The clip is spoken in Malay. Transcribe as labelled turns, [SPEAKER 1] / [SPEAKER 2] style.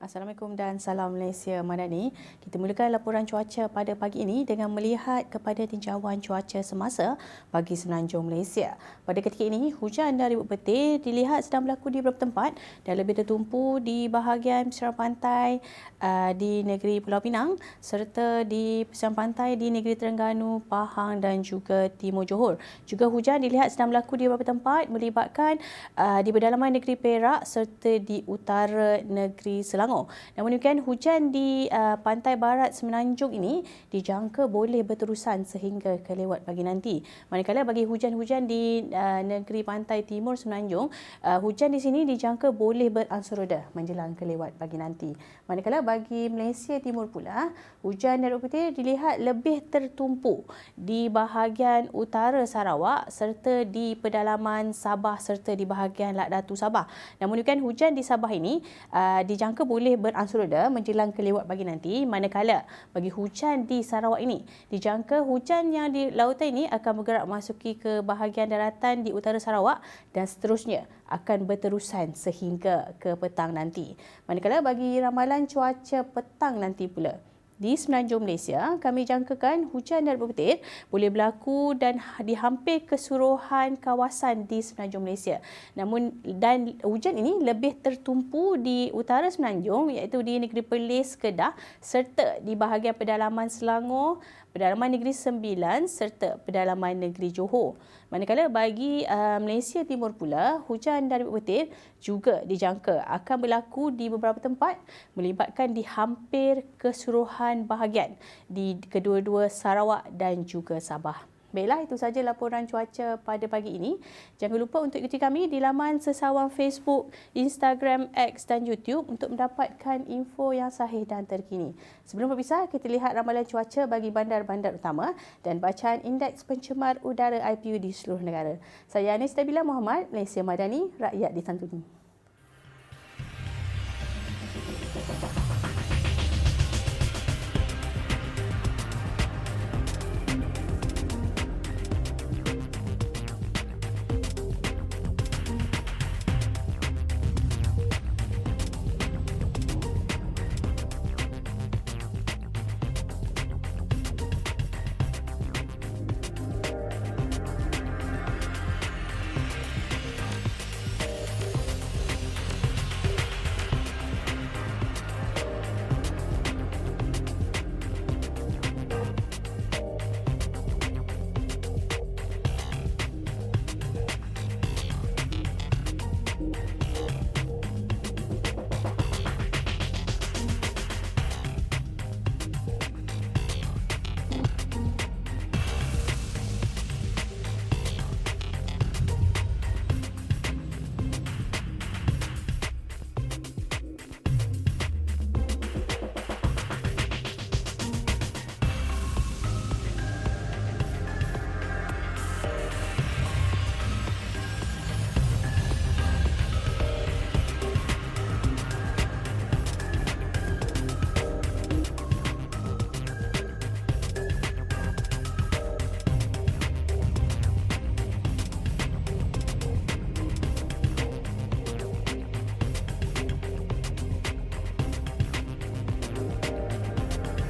[SPEAKER 1] Assalamualaikum dan salam Malaysia Madani. Kita mulakan laporan cuaca pada pagi ini dengan melihat kepada tinjauan cuaca semasa bagi Semenanjung Malaysia. Pada ketika ini, hujan dari bukit petir dilihat sedang berlaku di beberapa tempat dan lebih tertumpu di bahagian pesisir pantai uh, di negeri Pulau Pinang serta di pesisir pantai di negeri Terengganu, Pahang dan juga Timur Johor. Juga hujan dilihat sedang berlaku di beberapa tempat melibatkan uh, di pedalaman negeri Perak serta di utara negeri Selangor. Selangor. Namun demikian hujan di uh, pantai barat Semenanjung ini dijangka boleh berterusan sehingga ke lewat pagi nanti. Manakala bagi hujan-hujan di uh, negeri pantai timur Semenanjung, uh, hujan di sini dijangka boleh beransur reda menjelang ke lewat pagi nanti. Manakala bagi Malaysia Timur pula, hujan dari petir dilihat lebih tertumpu di bahagian utara Sarawak serta di pedalaman Sabah serta di bahagian Lak Datu Sabah. Namun demikian hujan di Sabah ini uh, dijangka boleh boleh beransur reda menjelang kelewat pagi nanti manakala bagi hujan di Sarawak ini. Dijangka hujan yang di lautan ini akan bergerak masuki ke bahagian daratan di utara Sarawak dan seterusnya. Akan berterusan sehingga ke petang nanti. Manakala bagi ramalan cuaca petang nanti pula di Semenanjung Malaysia, kami jangkakan hujan dan berpetir boleh berlaku dan di hampir keseluruhan kawasan di Semenanjung Malaysia. Namun dan hujan ini lebih tertumpu di utara Semenanjung iaitu di negeri Perlis, Kedah serta di bahagian pedalaman Selangor, pedalaman negeri Sembilan serta pedalaman negeri Johor. Manakala bagi uh, Malaysia Timur pula, hujan dari petir juga dijangka akan berlaku di beberapa tempat melibatkan di hampir keseluruhan bahagian di kedua-dua Sarawak dan juga Sabah. Baiklah, itu sahaja laporan cuaca pada pagi ini. Jangan lupa untuk ikuti kami di laman sesawang Facebook, Instagram, X dan YouTube untuk mendapatkan info yang sahih dan terkini. Sebelum berpisah, kita lihat ramalan cuaca bagi bandar-bandar utama dan bacaan indeks pencemar udara IPU di seluruh negara. Saya Anis Tabila Muhammad, Malaysia Madani, Rakyat Disantuni.